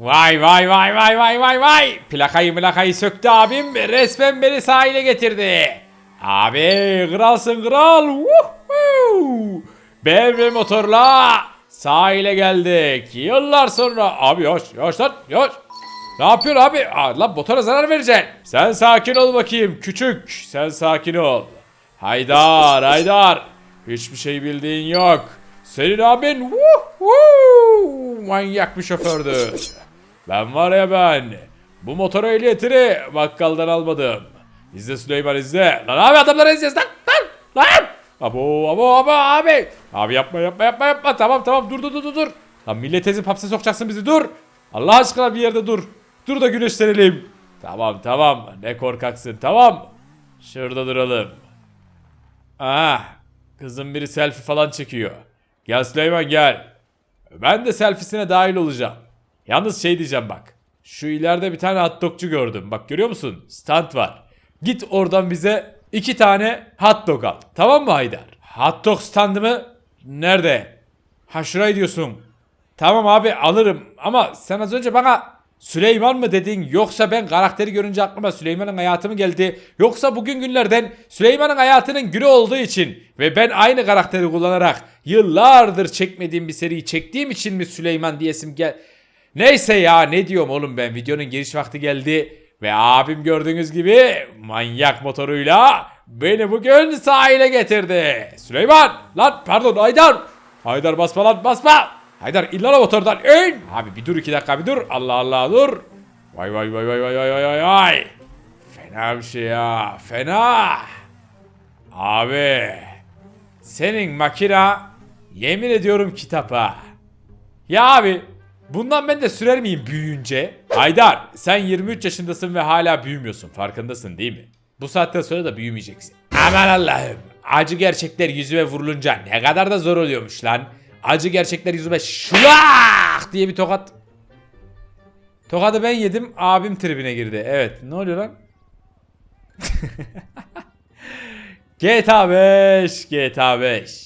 Vay vay vay vay vay vay vay. Plakayı plakayı söktü abim. Resmen beni sahile getirdi. Abi kralsın kral. Woohoo. BMW motorla sahile geldik. Yıllar sonra. Abi yavaş yavaş lan yavaş. Ne yapıyorsun abi? Aa, lan motora zarar vereceksin. Sen sakin ol bakayım küçük. Sen sakin ol. Haydar Haydar. Hiçbir şey bildiğin yok. Senin abin woohoo, manyak bir şofördü. Ben var ya ben. Bu motor ehliyetini bakkaldan almadım. İzle Süleyman izle. Lan abi adamları izliyoruz lan. Lan. Lan. Abo abo abo abi. Abi yapma yapma yapma yapma. Tamam tamam dur dur dur dur, dur. Lan millet ezip hapse sokacaksın bizi dur. Allah aşkına bir yerde dur. Dur da güneşlenelim. Tamam tamam. Ne korkaksın tamam. Şurada duralım. Ah. Kızım biri selfie falan çekiyor. Gel Süleyman gel. Ben de selfiesine dahil olacağım. Yalnız şey diyeceğim bak. Şu ileride bir tane hot dogcu gördüm. Bak görüyor musun? Stand var. Git oradan bize iki tane hot dog al. Tamam mı Haydar? Hot dog standı mı? Nerede? Ha şurayı diyorsun. Tamam abi alırım ama sen az önce bana Süleyman mı dedin yoksa ben karakteri görünce aklıma Süleyman'ın hayatı mı geldi yoksa bugün günlerden Süleyman'ın hayatının günü olduğu için ve ben aynı karakteri kullanarak yıllardır çekmediğim bir seriyi çektiğim için mi Süleyman diyesim gel... Neyse ya ne diyorum oğlum ben videonun giriş vakti geldi. Ve abim gördüğünüz gibi manyak motoruyla beni bugün sahile getirdi. Süleyman lan pardon Haydar. Haydar basma lan basma. Haydar illa motordan in. Abi bir dur iki dakika bir dur. Allah Allah dur. Vay vay vay vay vay vay vay vay. vay. Fena bir şey ya fena. Abi senin makina yemin ediyorum kitap. Ya abi bundan ben de sürer miyim büyüyünce? Haydar sen 23 yaşındasın ve hala büyümüyorsun farkındasın değil mi? Bu saatten sonra da büyümeyeceksin. Aman Allah'ım acı gerçekler yüzüme vurulunca ne kadar da zor oluyormuş lan. Acı gerçekler yüzüme şulak diye bir tokat. Tokadı ben yedim abim tribine girdi. Evet ne oluyor lan? GTA 5 GTA 5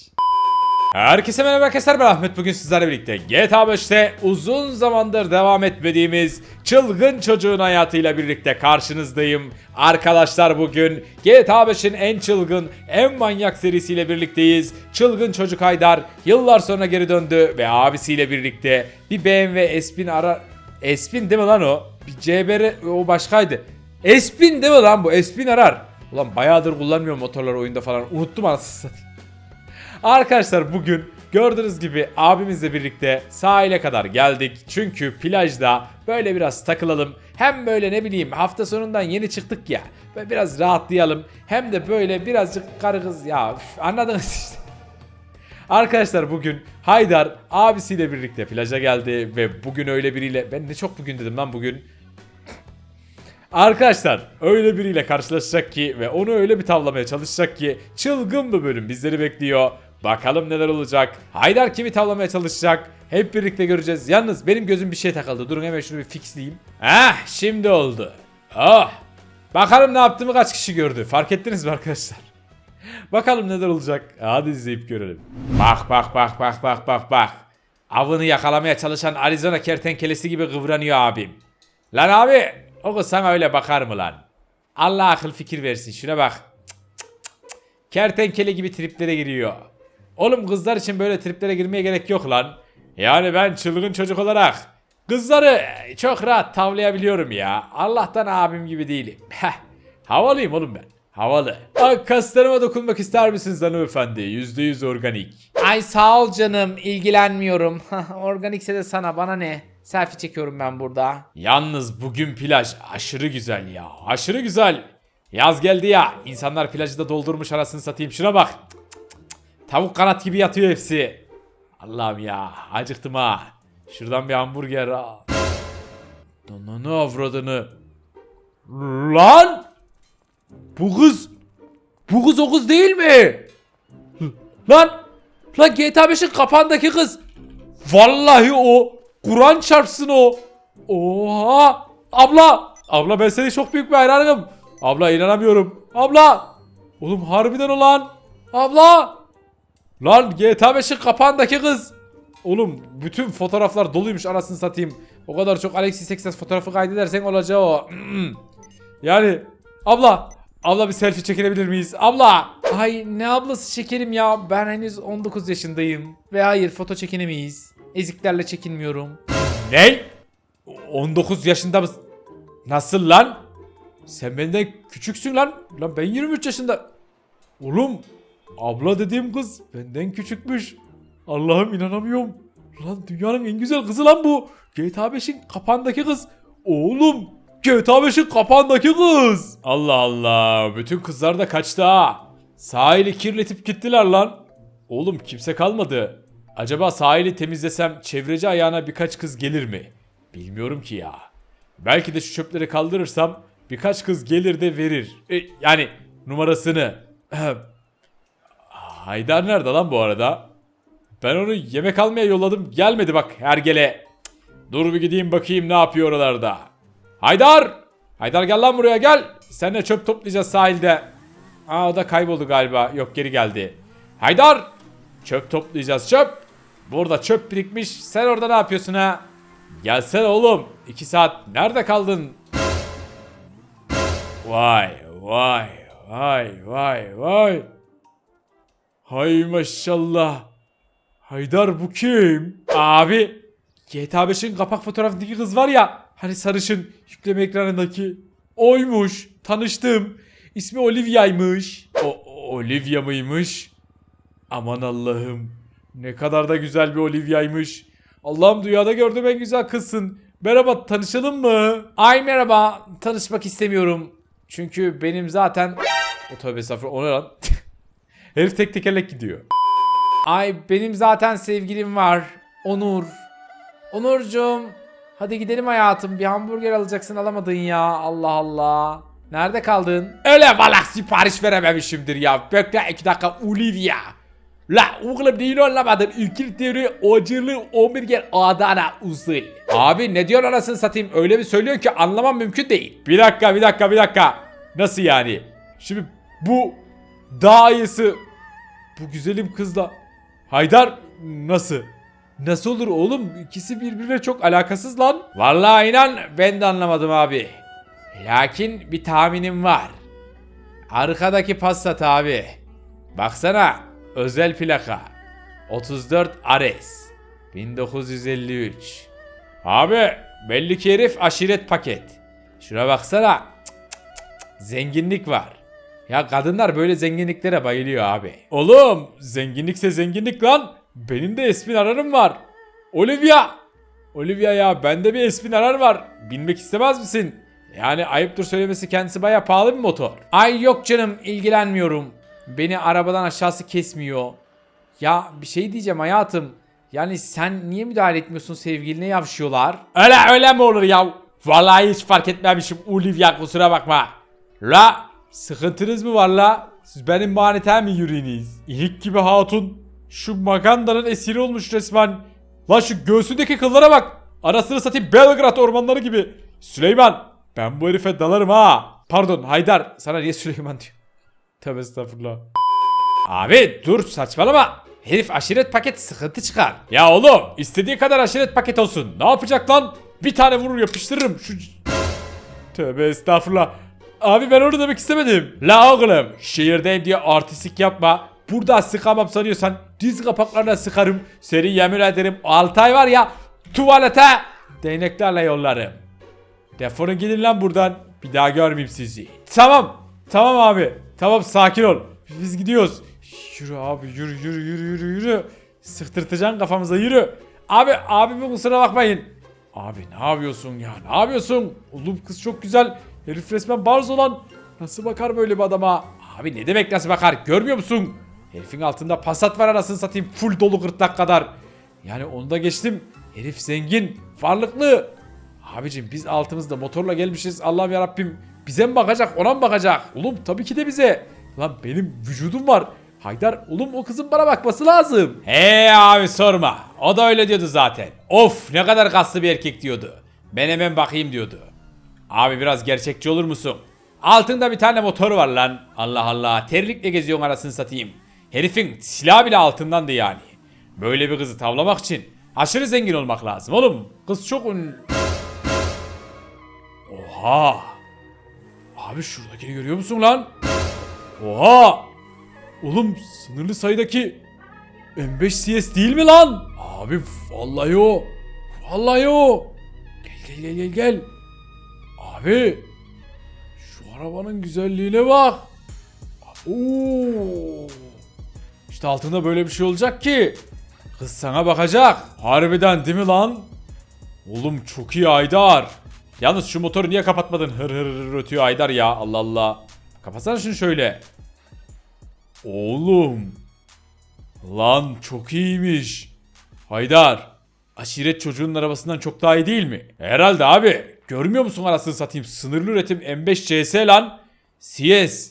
Herkese merhaba arkadaşlar ben Ahmet bugün sizlerle birlikte GTA 5'te uzun zamandır devam etmediğimiz çılgın çocuğun hayatıyla birlikte karşınızdayım. Arkadaşlar bugün GTA 5'in en çılgın, en manyak serisiyle birlikteyiz. Çılgın çocuk Haydar yıllar sonra geri döndü ve abisiyle birlikte bir BMW Espin ara... Espin değil mi lan o? Bir CBR o başkaydı. Espin değil mi lan bu? Espin arar. Ulan bayağıdır kullanmıyorum motorları oyunda falan. Unuttum anasını satayım. Arkadaşlar bugün gördüğünüz gibi abimizle birlikte sahile kadar geldik. Çünkü plajda böyle biraz takılalım. Hem böyle ne bileyim hafta sonundan yeni çıktık ya. Böyle biraz rahatlayalım. Hem de böyle birazcık karı kız ya üf, anladınız işte. Arkadaşlar bugün Haydar abisiyle birlikte plaja geldi ve bugün öyle biriyle ben ne çok bugün dedim lan bugün. Arkadaşlar öyle biriyle karşılaşacak ki ve onu öyle bir tavlamaya çalışacak ki çılgın bir bölüm bizleri bekliyor. Bakalım neler olacak. Haydar kimi tavlamaya çalışacak? Hep birlikte göreceğiz. Yalnız benim gözüm bir şey takıldı. Durun hemen şunu bir fixleyeyim. Heh şimdi oldu. Oh. Bakalım ne yaptığımı kaç kişi gördü. Fark ettiniz mi arkadaşlar? Bakalım neler olacak. Hadi izleyip görelim. Bak bak bak bak bak bak bak. Avını yakalamaya çalışan Arizona kertenkelesi gibi kıvranıyor abim. Lan abi o kız sana öyle bakar mı lan? Allah akıl fikir versin şuna bak. Cık, cık, cık. Kertenkele gibi triplere giriyor. Oğlum kızlar için böyle triplere girmeye gerek yok lan. Yani ben çılgın çocuk olarak kızları çok rahat tavlayabiliyorum ya. Allah'tan abim gibi değilim. Heh. Havalıyım oğlum ben. Havalı. Aa, kaslarıma dokunmak ister misiniz hanımefendi? %100 organik. Ay sağ ol canım ilgilenmiyorum. Organikse de sana bana ne? Selfie çekiyorum ben burada. Yalnız bugün plaj aşırı güzel ya. Aşırı güzel. Yaz geldi ya. İnsanlar plajı da doldurmuş arasını satayım. Şuna bak. Tavuk kanat gibi yatıyor hepsi. Allah'ım ya. Acıktım ha. Şuradan bir hamburger al. Donanı avradını. Lan! Bu kız. Bu kız o kız değil mi? Lan! Lan GTA 5'in kapağındaki kız. Vallahi o. Kur'an çarpsın o. Oha! Abla! Abla ben seni çok büyük bir hayranım. Abla inanamıyorum. Abla! Oğlum harbiden olan. Abla! Lan GTA 5'in kapağındaki kız. Oğlum bütün fotoğraflar doluymuş anasını satayım. O kadar çok Alexis Texas fotoğrafı kaydedersen olacağı o. yani abla abla bir selfie çekilebilir miyiz? Abla. Ay ne ablası çekelim ya ben henüz 19 yaşındayım. Ve hayır foto çekinemeyiz. Eziklerle çekinmiyorum. Ne? 19 yaşında mısın? Nasıl lan? Sen benden küçüksün lan. Lan ben 23 yaşında. Oğlum abla dediğim kız benden küçükmüş. Allah'ım inanamıyorum. Lan dünyanın en güzel kızı lan bu. GTA 5'in kapağındaki kız. Oğlum GTA 5'in kapağındaki kız. Allah Allah. Bütün kızlar da kaçtı ha. Sahili kirletip gittiler lan. Oğlum kimse kalmadı. Acaba sahili temizlesem çevreci ayağına birkaç kız gelir mi? Bilmiyorum ki ya. Belki de şu çöpleri kaldırırsam birkaç kız gelir de verir. E, yani numarasını. Haydar nerede lan bu arada? Ben onu yemek almaya yolladım. Gelmedi bak hergele. Dur bir gideyim bakayım ne yapıyor oralarda. Haydar! Haydar gel lan buraya gel. Seninle çöp toplayacağız sahilde. Aa o da kayboldu galiba. Yok geri geldi. Haydar! Çöp toplayacağız çöp. Burada çöp birikmiş. Sen orada ne yapıyorsun ha? Gelsene oğlum. İki saat nerede kaldın? Vay vay vay vay vay. Hay maşallah. Haydar bu kim? Abi GTA 5'in kapak fotoğrafındaki kız var ya hani sarışın yükleme ekranındaki oymuş tanıştım. İsmi Olivia'ymış. O Olivia mıymış? Aman Allah'ım ne kadar da güzel bir Olivia'ymış. Allah'ım dünyada gördüğüm en güzel kızsın. Merhaba tanışalım mı? Ay merhaba. Tanışmak istemiyorum. Çünkü benim zaten... o tövbe estağfurullah o ne lan herif tek tekerlek gidiyor Ay benim zaten sevgilim var. Onur. Onurcuğum. Hadi gidelim hayatım. Bir hamburger alacaksın alamadın ya. Allah Allah. Nerede kaldın? Öyle valak sipariş verememişimdir ya. Bekle iki dakika Olivia. La oğlum neyi anlamadın? İngiltere acılı hamburger Adana usul. Abi ne diyor anasını satayım? Öyle bir söylüyor ki anlamam mümkün değil. Bir dakika bir dakika bir dakika. Nasıl yani? Şimdi bu daha iyisi bu güzelim kızla Haydar nasıl? Nasıl olur oğlum? İkisi birbirine çok alakasız lan. Vallahi inan ben de anlamadım abi. Lakin bir tahminim var. Arkadaki Passat abi. Baksana özel plaka. 34 Ares. 1953. Abi belli ki herif aşiret paket. Şuna baksana. Cık cık cık. Zenginlik var. Ya kadınlar böyle zenginliklere bayılıyor abi. Oğlum zenginlikse zenginlik lan. Benim de Espin ararım var. Olivia. Olivia ya bende bir Espin arar var. Binmek istemez misin? Yani ayıptır söylemesi kendisi baya pahalı bir motor. Ay yok canım ilgilenmiyorum. Beni arabadan aşağısı kesmiyor. Ya bir şey diyeceğim hayatım. Yani sen niye müdahale etmiyorsun sevgiline yavşıyorlar? Öyle öyle mi olur ya? Vallahi hiç fark etmemişim Olivia kusura bakma. La sıkıntınız mı var la? Siz benim manete mi yürüyünüz? İlik gibi hatun. Şu magandanın esiri olmuş resmen. La şu göğsündeki kıllara bak. Arasını satayım Belgrad ormanları gibi. Süleyman ben bu herife dalarım ha. Pardon Haydar sana niye Süleyman diyor. Tövbe estağfurullah. Abi dur saçmalama. Herif aşiret paket sıkıntı çıkar. Ya oğlum istediği kadar aşiret paket olsun. Ne yapacak lan? Bir tane vurur yapıştırırım. Şu... Tövbe estağfurullah. Abi ben onu demek istemedim. La oğlum şehirdeyim diye artistik yapma. Burada sıkamam sanıyorsan diz kapaklarına sıkarım. Seni yemin ederim 6 ay var ya tuvalete değneklerle yollarım. Defolun gidin lan buradan. Bir daha görmeyeyim sizi. Tamam. Tamam abi. Tamam sakin ol. Biz gidiyoruz. Yürü abi yürü yürü yürü yürü yürü. Sıktırtacaksın kafamıza yürü. Abi abime kusura bakmayın. Abi ne yapıyorsun ya ne yapıyorsun? Oğlum kız çok güzel. Herif resmen barz olan. Nasıl bakar böyle bir adama? Abi ne demek nasıl bakar görmüyor musun? Herifin altında pasat var anasını satayım full dolu gırtlak kadar. Yani onu da geçtim. Herif zengin, varlıklı. Abicim biz altımızda motorla gelmişiz. Allah'ım yarabbim bize mi bakacak ona mı bakacak? Oğlum tabii ki de bize. Lan benim vücudum var. Haydar oğlum o kızın bana bakması lazım. He abi sorma. O da öyle diyordu zaten. Of ne kadar kaslı bir erkek diyordu. Ben hemen bakayım diyordu. Abi biraz gerçekçi olur musun? Altında bir tane motor var lan. Allah Allah terlikle geziyorsun arasını satayım. Herifin silahı bile altındandı yani. Böyle bir kızı tavlamak için Aşırı zengin olmak lazım oğlum. Kız çok ün... Oha. Abi şuradakini görüyor musun lan? Oha. Oğlum sınırlı sayıdaki M5 CS değil mi lan? Abi vallahi o. Vallahi o. Gel gel gel gel gel. Abi. Şu arabanın güzelliğine bak. Oo. İşte altında böyle bir şey olacak ki. Kız sana bakacak. Harbiden değil mi lan? Oğlum çok iyi Aydar. Yalnız şu motoru niye kapatmadın? Hır hır hır ötüyor Aydar ya. Allah Allah. Kapatsana şunu şöyle. Oğlum. Lan çok iyiymiş. Haydar. Aşiret çocuğunun arabasından çok daha iyi değil mi? Herhalde abi. Görmüyor musun arasını satayım? Sınırlı üretim M5 CS lan. CS.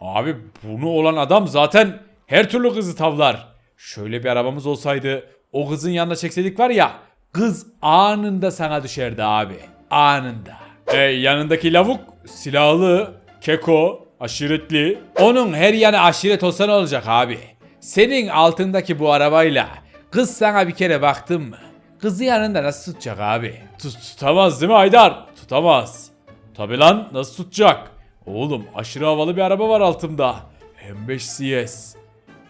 Abi bunu olan adam zaten her türlü kızı tavlar. Şöyle bir arabamız olsaydı o kızın yanına çekseydik var ya kız anında sana düşerdi abi. Anında. E, yanındaki lavuk silahlı, keko, aşiretli. Onun her yanı aşiret olsa ne olacak abi? Senin altındaki bu arabayla kız sana bir kere baktın mı? Kızı yanında nasıl tutacak abi? Tut, tutamaz değil mi Haydar? Tutamaz. Tabi lan nasıl tutacak? Oğlum aşırı havalı bir araba var altımda. M5 CS.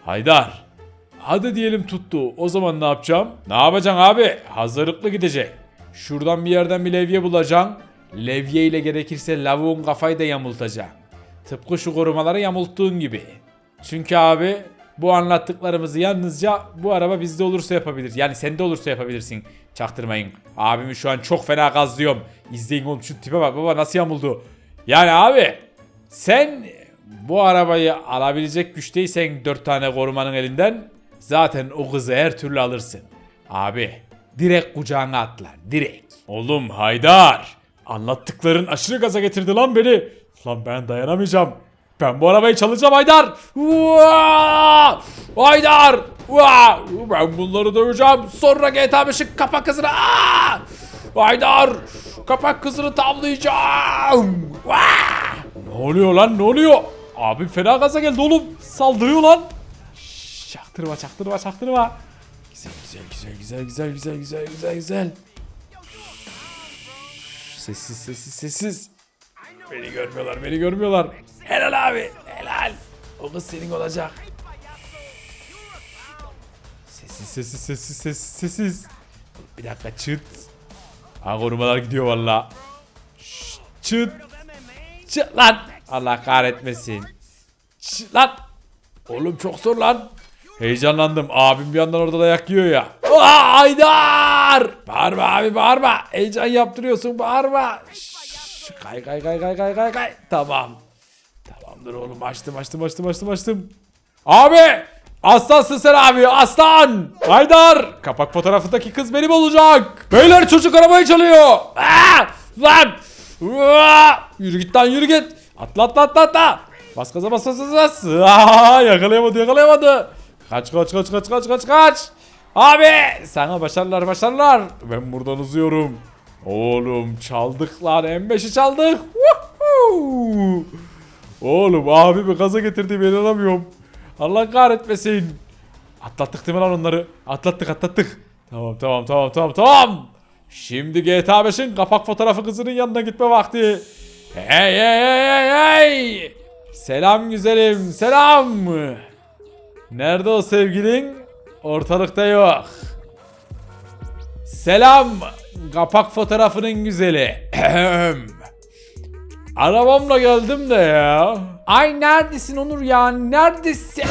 Haydar. Hadi diyelim tuttu. O zaman ne yapacağım? Ne yapacaksın abi? Hazırlıklı gidecek. Şuradan bir yerden bir levye bulacaksın. Levye ile gerekirse lavuğun kafayı da yamultacaksın. Tıpkı şu korumaları yamulttuğun gibi. Çünkü abi bu anlattıklarımızı yalnızca bu araba bizde olursa yapabilir. Yani sende olursa yapabilirsin. Çaktırmayın. Abimi şu an çok fena gazlıyorum. İzleyin oğlum şu tipe bak baba nasıl yamuldu. Yani abi sen bu arabayı alabilecek güçteysen 4 tane korumanın elinden zaten o kızı her türlü alırsın. Abi direkt kucağına atla direkt. Oğlum Haydar anlattıkların aşırı gaza getirdi lan beni. Lan ben dayanamayacağım. Ben bu arabayı çalacağım Haydar. Uaa! Haydar. Uaa! Ben bunları döveceğim. Sonra GTA 5'in kapak kızını. Aa! Haydar. Kapak kızını tavlayacağım. Uaa! Ne oluyor lan ne oluyor? Abi fena gaza geldi oğlum. Saldırıyor lan. Çaktırma çaktırma çaktırma. Güzel güzel güzel güzel güzel güzel güzel güzel. Sessiz sessiz sessiz. Beni görmüyorlar beni görmüyorlar. Helal abi, helal. O kız senin olacak. Sessiz, sessiz, sessiz, sessiz, sessiz. Bir dakika çıt. Ha korumalar gidiyor valla. Çıt. Çıt lan. Allah kahretmesin. Çıt lan. Oğlum çok zor lan. Heyecanlandım. Abim bir yandan orada dayak yiyor ya. Aa, Haydar! Bağırma abi bağırma. Heyecan yaptırıyorsun bağırma. Şşş, Kay kay kay kay kay kay kay. Tamam. Tamamdır oğlum açtım açtım açtım açtım açtım. Abi! Aslansın sen abi aslan! Haydar! Kapak fotoğrafındaki kız benim olacak. Beyler çocuk arabayı çalıyor. Aa! Lan! Aa! Yürü git lan yürü git. Atla atla atla atla. Bas gaza bas bas bas bas. Aa, yakalayamadı yakalayamadı. Kaç kaç kaç kaç kaç kaç kaç. Abi sana başarılar başarılar. Ben buradan uzuyorum. Oğlum çaldık lan M5'i çaldık. Woohoo! Oğlum abimi gaza getirdiğime inanamıyorum. Allah kahretmesin. Atlattık değil mi lan onları? Atlattık atlattık. Tamam tamam tamam tamam tamam. Şimdi GTA 5'in kapak fotoğrafı kızının yanına gitme vakti. Hey hey hey hey hey. Selam güzelim selam. Nerede o sevgilin? Ortalıkta yok. Selam kapak fotoğrafının güzeli. Arabamla geldim de ya. Ay neredesin Onur ya? Neredesin?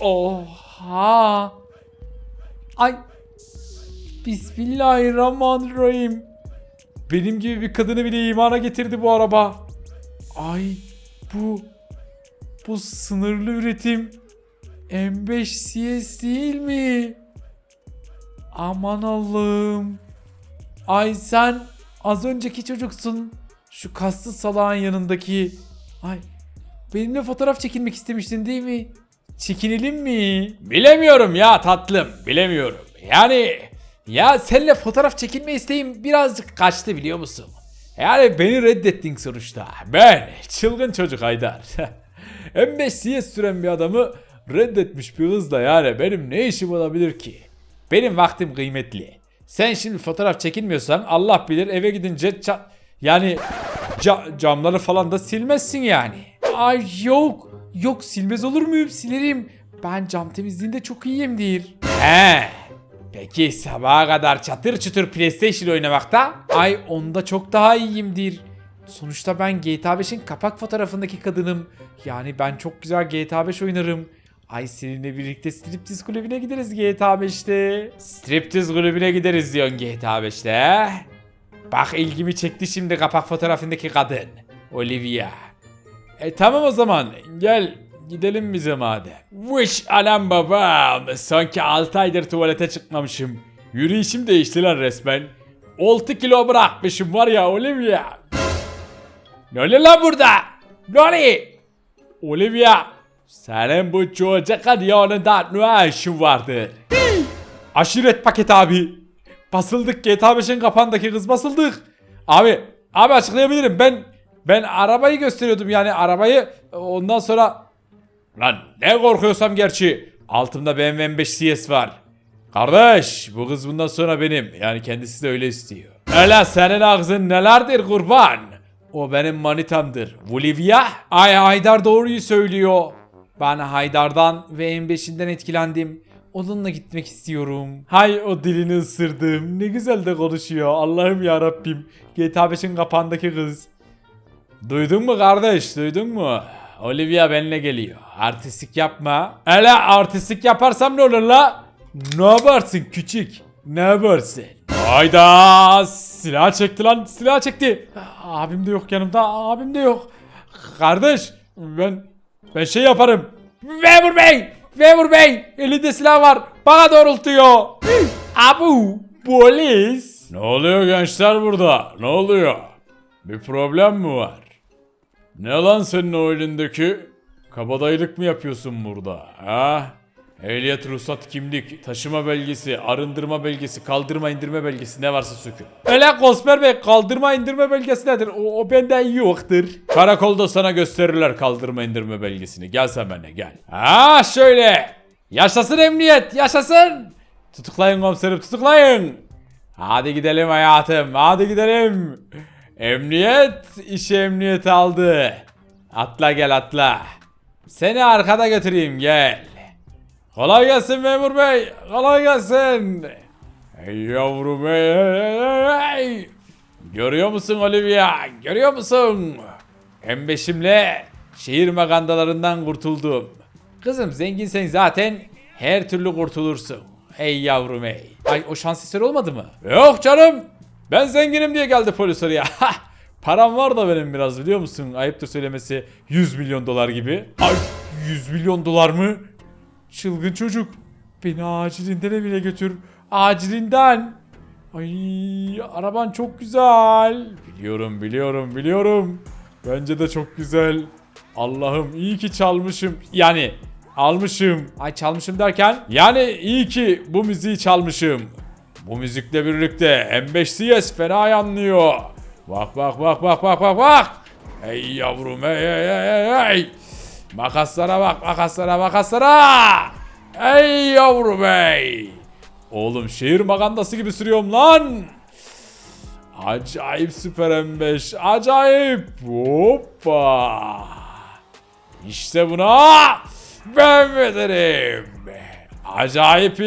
Oha. Ay. Bismillahirrahmanirrahim. Benim gibi bir kadını bile imana getirdi bu araba. Ay bu bu sınırlı üretim M5 CS değil mi? Aman Allah'ım. Ay sen az önceki çocuksun. Şu kaslı salağın yanındaki. Ay benimle fotoğraf çekilmek istemiştin değil mi? Çekinelim mi? Bilemiyorum ya tatlım. Bilemiyorum. Yani ya seninle fotoğraf çekilme isteğim birazcık kaçtı biliyor musun? Yani beni reddettin sonuçta. Ben çılgın çocuk Haydar. M5 CS süren bir adamı reddetmiş bir kızla yani benim ne işim olabilir ki? Benim vaktim kıymetli. Sen şimdi fotoğraf çekinmiyorsan Allah bilir eve gidince ça- yani ca- camları falan da silmezsin yani. Ay yok. Yok silmez olur muyum? Silerim. Ben cam temizliğinde çok iyiyimdir. He. Peki sabaha kadar çatır çutur PlayStation oynamakta? Ay onda çok daha iyiyimdir. Sonuçta ben GTA 5'in kapak fotoğrafındaki kadınım. Yani ben çok güzel GTA 5 oynarım. Ay seninle birlikte striptiz kulübüne gideriz GTA 5'te. Striptiz kulübüne gideriz diyorsun GTA 5'te. Bak ilgimi çekti şimdi kapak fotoğrafındaki kadın. Olivia. E tamam o zaman gel gidelim bize madem. Wish anam babam. Sanki 6 aydır tuvalete çıkmamışım. Yürüyüşüm değişti lan resmen. 6 kilo bırakmışım var ya Olivia. Ne oluyor lan burada? Ne oluyor? Olivia. Senin bu çocuk yanında ne işin vardır? Aşiret paket abi. Basıldık GTA 5'in kapağındaki kız basıldık. Abi, abi açıklayabilirim. Ben ben arabayı gösteriyordum yani arabayı ondan sonra Lan ne korkuyorsam gerçi altımda BMW M5 CS var. Kardeş bu kız bundan sonra benim. Yani kendisi de öyle istiyor. Öyle senin ağzın nelerdir kurban? O benim manitamdır. Olivia? Ay Haydar doğruyu söylüyor. Ben Haydar'dan ve M5'inden etkilendim. Onunla gitmek istiyorum. Hay o dilini ısırdım. Ne güzel de konuşuyor. Allah'ım ya Rabbim. GTA 5'in kapağındaki kız. Duydun mu kardeş? Duydun mu? Olivia benimle geliyor. Artistik yapma. Hele artistik yaparsam ne olur la? Ne yaparsın küçük? Ne yaparsın? Hayda! Silah çekti lan. Silah çekti. Abim de yok yanımda. Abim de yok. Kardeş ben ben şey yaparım. Memur bey! Memur bey! Elinde silah var. Bana doğrultuyor. Abu! Polis! Ne oluyor gençler burada? Ne oluyor? Bir problem mi var? Ne lan senin o elindeki? Kabadayılık mı yapıyorsun burada? Ha? Ehliyet, ruhsat, kimlik, taşıma belgesi, arındırma belgesi, kaldırma indirme belgesi ne varsa sökün. Öyle Kosper Bey kaldırma indirme belgesi nedir? O, o benden yoktur. Karakolda sana gösterirler kaldırma indirme belgesini. Gel sen benimle gel. Ha şöyle. Yaşasın emniyet yaşasın. Tutuklayın komiserim tutuklayın. Hadi gidelim hayatım hadi gidelim. Emniyet işi emniyet aldı. Atla gel atla. Seni arkada götüreyim gel. Kolay gelsin memur bey. Kolay gelsin. Ey yavrum ey, ey, ey, ey. Görüyor musun Olivia? Görüyor musun? M5'imle şehir magandalarından kurtuldum. Kızım zenginsen zaten her türlü kurtulursun. Ey yavrum ey. Ay o şans eseri olmadı mı? Yok canım. Ben zenginim diye geldi polis oraya. Param var da benim biraz biliyor musun? Ayıptır söylemesi 100 milyon dolar gibi. Ay 100 milyon dolar mı? Çılgın çocuk. Beni acilinden evine götür. Acilinden. Ay araban çok güzel. Biliyorum biliyorum biliyorum. Bence de çok güzel. Allah'ım iyi ki çalmışım. Yani almışım. Ay çalmışım derken? Yani iyi ki bu müziği çalmışım. Bu müzikle birlikte M5 CS fena anlıyor. Bak bak bak bak bak bak bak. Ey yavrum ey ey ey ey ey. Makaslara bak makaslara makaslara. Ey yavrum ey. Oğlum şehir magandası gibi sürüyorum lan. Acayip süper M5. Acayip. Hoppa. İşte buna ben ederim. Acayip.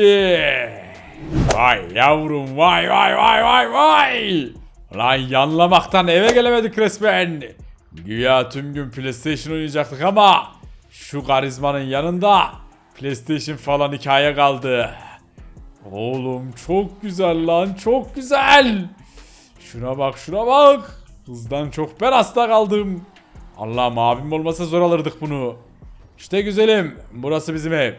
Vay yavrum vay vay vay vay vay. Lan yanlamaktan eve gelemedik resmen. Güya tüm gün PlayStation oynayacaktık ama şu karizmanın yanında PlayStation falan hikaye kaldı. Oğlum çok güzel lan çok güzel. Şuna bak şuna bak. Hızdan çok ben hasta kaldım. Allah'ım abim olmasa zor alırdık bunu. İşte güzelim burası bizim ev.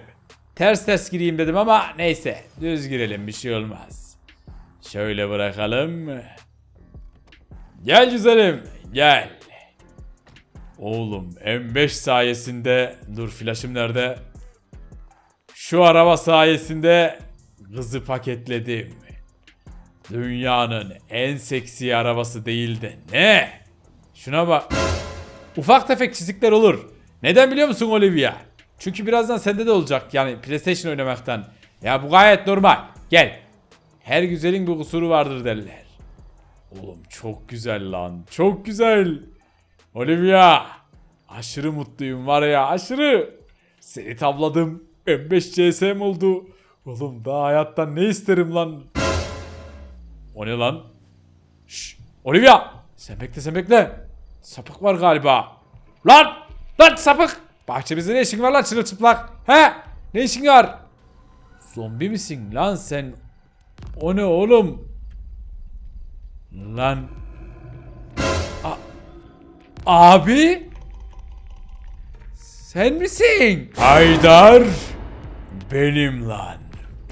Ters ters gireyim dedim ama neyse düz girelim bir şey olmaz. Şöyle bırakalım. Gel güzelim gel. Oğlum M5 sayesinde dur flaşım nerede? Şu araba sayesinde kızı paketledim. Dünyanın en seksi arabası değil de ne? Şuna bak. Ufak tefek çizikler olur. Neden biliyor musun Olivia? Çünkü birazdan sende de olacak yani PlayStation oynamaktan. Ya bu gayet normal. Gel. Her güzelin bir kusuru vardır derler. Oğlum çok güzel lan. Çok güzel. Olivia. Aşırı mutluyum var ya aşırı. Seni tavladım. M5 CS'm oldu. Oğlum daha hayattan ne isterim lan? O ne lan? Şş, Olivia! Sen bekle sen bekle. Sapık var galiba. Lan! Lan sapık! Bahçemizde ne işin var lan çırılçıplak? He? Ne işin var? Zombi misin lan sen? O ne oğlum? Lan. Abi? Sen misin? Haydar. Benim lan.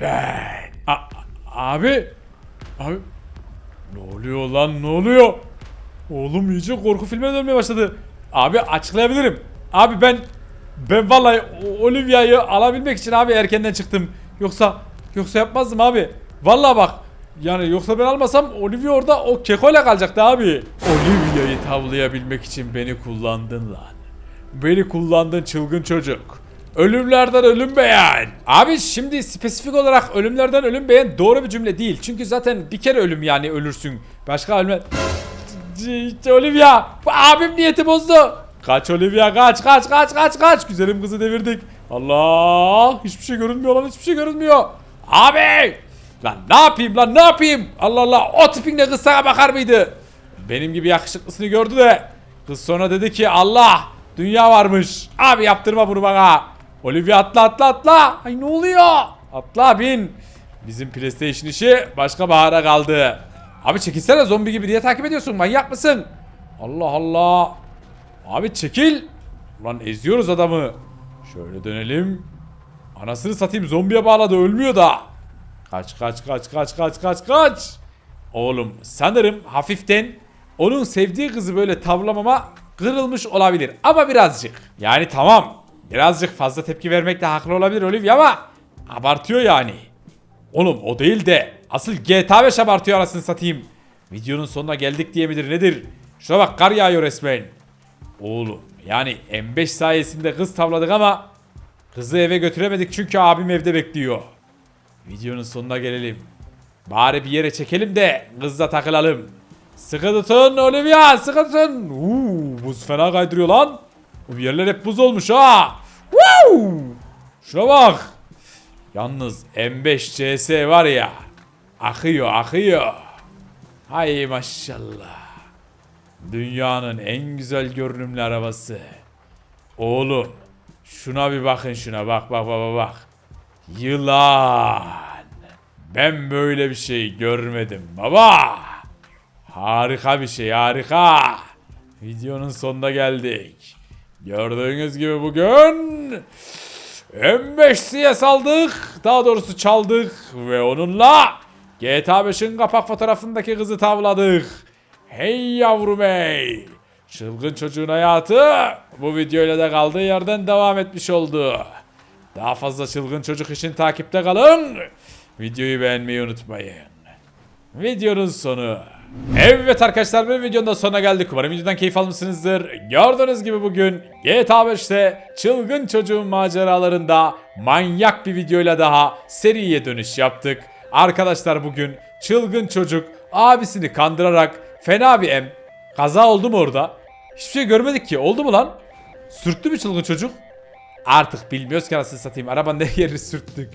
Ben. A- abi. Abi. Ne oluyor lan ne oluyor? Oğlum iyice korku filmine dönmeye başladı. Abi açıklayabilirim. Abi ben ben vallahi Olivia'yı alabilmek için abi erkenden çıktım. Yoksa yoksa yapmazdım abi. Vallahi bak yani yoksa ben almasam Olivia orada o kekoyla kalacaktı abi. Olivia'yı tavlayabilmek için beni kullandın lan. Beni kullandın çılgın çocuk. Ölümlerden ölüm beğen. Abi şimdi spesifik olarak ölümlerden ölüm beğen doğru bir cümle değil. Çünkü zaten bir kere ölüm yani ölürsün. Başka ölme... C- Olivia! Abim niyeti bozdu. Kaç Olivia kaç kaç kaç kaç kaç. Güzelim kızı devirdik. Allah! Hiçbir şey görünmüyor lan hiçbir şey görünmüyor. Abi! Lan ne yapayım lan ne yapayım? Allah Allah o tipinle kız sana bakar mıydı? Benim gibi yakışıklısını gördü de kız sonra dedi ki Allah dünya varmış. Abi yaptırma bunu bana. Olivia atla atla atla. Ay ne oluyor? Atla bin. Bizim PlayStation işi başka bahara kaldı. Abi çekilsene zombi gibi diye takip ediyorsun manyak mısın? Allah Allah. Abi çekil. Lan eziyoruz adamı. Şöyle dönelim. Anasını satayım zombiye bağladı ölmüyor da. Kaç kaç kaç kaç kaç kaç kaç. Oğlum sanırım hafiften onun sevdiği kızı böyle tavlamama kırılmış olabilir. Ama birazcık. Yani tamam. Birazcık fazla tepki vermekte haklı olabilir Olivia ama abartıyor yani. Oğlum o değil de asıl GTA 5 abartıyor arasını satayım. Videonun sonuna geldik diye midir nedir? Şuna bak kar yağıyor resmen. Oğlum yani M5 sayesinde kız tavladık ama kızı eve götüremedik çünkü abim evde bekliyor. Videonun sonuna gelelim. Bari bir yere çekelim de kızla takılalım. Sıkı tutun Olivia sıkı tutun. Uuu buz fena kaydırıyor lan. Bu yerler hep buz olmuş ha. Woo! Şuna bak. Yalnız M5 CS var ya. Akıyor akıyor. Hay maşallah. Dünyanın en güzel görünümlü arabası. Oğlum şuna bir bakın şuna bak bak bak bak. Yılan. Ben böyle bir şey görmedim baba. Harika bir şey harika. Videonun sonuna geldik. Gördüğünüz gibi bugün M5 CS aldık. Daha doğrusu çaldık ve onunla GTA 5'in kapak fotoğrafındaki kızı tavladık. Hey yavrum hey. Çılgın çocuğun hayatı bu videoyla da kaldığı yerden devam etmiş oldu. Daha fazla çılgın çocuk için takipte kalın. Videoyu beğenmeyi unutmayın. Videonun sonu. Evet arkadaşlar bu videonun da sonuna geldik. Umarım videodan keyif almışsınızdır. Gördüğünüz gibi bugün GTA 5'te çılgın çocuğun maceralarında manyak bir videoyla daha seriye dönüş yaptık. Arkadaşlar bugün çılgın çocuk abisini kandırarak fena bir em. Kaza oldu mu orada? Hiçbir şey görmedik ki. Oldu mu lan? Sürttü mü çılgın çocuk? Artık bilmiyoruz ki anasını satayım. Arabanın ne yeri sürttük.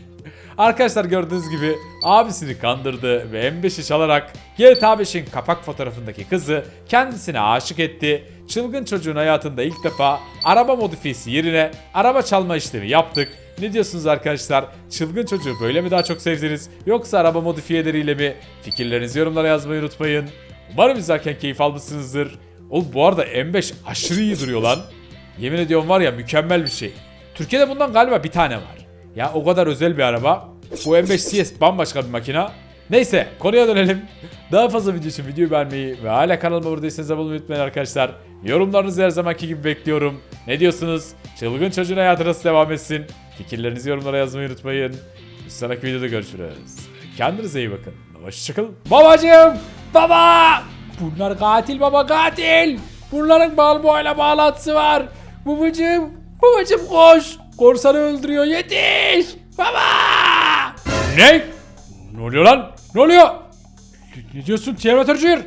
Arkadaşlar gördüğünüz gibi abisini kandırdı ve M5'i çalarak GTA 5'in kapak fotoğrafındaki kızı kendisine aşık etti. Çılgın çocuğun hayatında ilk defa araba modifiyesi yerine araba çalma işlemi yaptık. Ne diyorsunuz arkadaşlar? Çılgın çocuğu böyle mi daha çok sevdiniz yoksa araba modifiyeleriyle mi? Fikirlerinizi yorumlara yazmayı unutmayın. Umarım izlerken keyif almışsınızdır. Oğlum bu arada M5 aşırı iyi duruyor lan. Yemin ediyorum var ya mükemmel bir şey. Türkiye'de bundan galiba bir tane var. Ya o kadar özel bir araba. Bu M5 CS bambaşka bir makina. Neyse konuya dönelim. Daha fazla video için videoyu beğenmeyi ve hala kanalıma değilseniz abone olmayı unutmayın arkadaşlar. Yorumlarınızı her zamanki gibi bekliyorum. Ne diyorsunuz? Çılgın çocuğun hayatı nasıl devam etsin? Fikirlerinizi yorumlara yazmayı unutmayın. Bir sonraki videoda görüşürüz. Kendinize iyi bakın. Hoşçakalın. Babacım! Baba! Bunlar katil baba katil! Bunların Balboa'yla bağlantısı var. Babacım! Babacım koş! Korsanı öldürüyor yetiş! Baba! Ne? Ne oluyor lan? Ne oluyor? Ne, diyorsun Terminator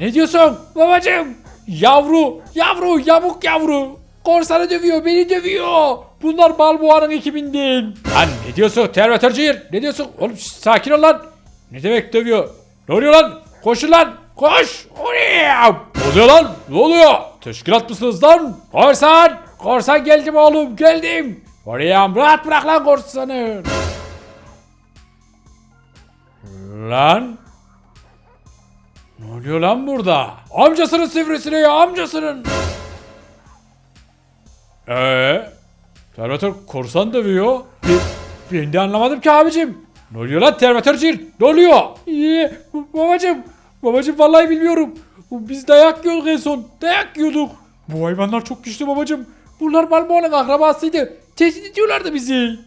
Ne diyorsun? Babacım. Yavru, yavru, yamuk yavru. Korsanı dövüyor, beni dövüyor. Bunlar Balboa'nın ekibinden. Lan ne diyorsun Terminator Ne diyorsun? Oğlum şş, sakin ol lan. Ne demek dövüyor? Ne oluyor lan? Koşun lan. Koş. Oraya. Ne oluyor lan? Ne oluyor? Teşkilat mısınız lan? Korsan. Korsan geldim oğlum geldim. Oraya rahat bırak lan korsanı. Lan. Ne oluyor lan burada? Amcasının sivrisine ya amcasının. Eee? Terminator korsan dövüyor. Ben, ben de anlamadım ki abicim. Ne oluyor lan Terminatorcil? Ne oluyor? İyi. Babacım. Babacım vallahi bilmiyorum. Biz dayak yiyorduk en son. Dayak yiyorduk. Bu hayvanlar çok güçlü babacım. Bunlar Balboa'nın akrabasıydı. Tehdit ediyorlardı bizi.